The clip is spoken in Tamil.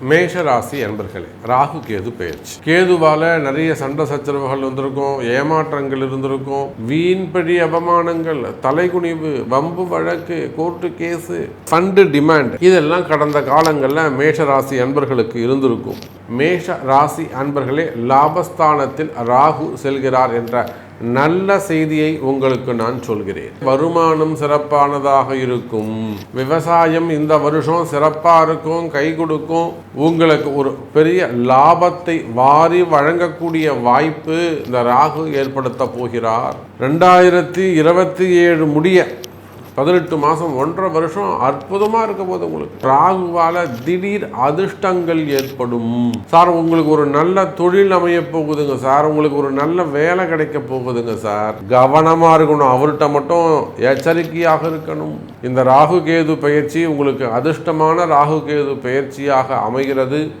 மேஷ ராசி அன்பர்களே ராகு கேது பயிற்சி கேதுவால நிறைய சண்டை சச்சரவுகள் வந்திருக்கும் ஏமாற்றங்கள் இருந்திருக்கும் வீண்படி அவமானங்கள் தலைகுனிவு வம்பு வழக்கு கோர்ட்டு கேஸு ஃபண்டு டிமாண்ட் இதெல்லாம் கடந்த காலங்களில் மேஷ ராசி அன்பர்களுக்கு இருந்திருக்கும். மேஷ ராசி அன்பர்களே லாபஸ்தானத்தில் ராகு செல்கிறார் என்ற நல்ல செய்தியை உங்களுக்கு நான் சொல்கிறேன். வருமானம் சிறப்பானதாக இருக்கும். விவசாயம் இந்த வருஷம் சிறப்பாக இருக்கும் கை கொடுக்கும். உங்களுக்கு ஒரு பெரிய லாபத்தை வாரி வழங்கக்கூடிய வாய்ப்பு இந்த ராகு ஏற்படுத்த போகிறார். ரெண்டாயிரத்தி இருபத்தி ஏழு முடிய பதினெட்டு மாதம் ஒன்றரை வருஷம் அற்புதமாக இருக்க போது உங்களுக்கு. ராகுவால திடீர் அதிர்ஷ்டங்கள் ஏற்படும். சார் உங்களுக்கு ஒரு நல்ல தொழில் அமைய போகுதுங்க சார். உங்களுக்கு ஒரு நல்ல வேலை கிடைக்க போகுதுங்க சார். கவனமாக இருக்கணும். அவர்கிட்ட மட்டும் எச்சரிக்கையாக இருக்கணும். இந்த ராகு கேது பயிற்சி உங்களுக்கு அதிர்ஷ்டமான ராகு கேது பயிற்சியாக அமைகிறது.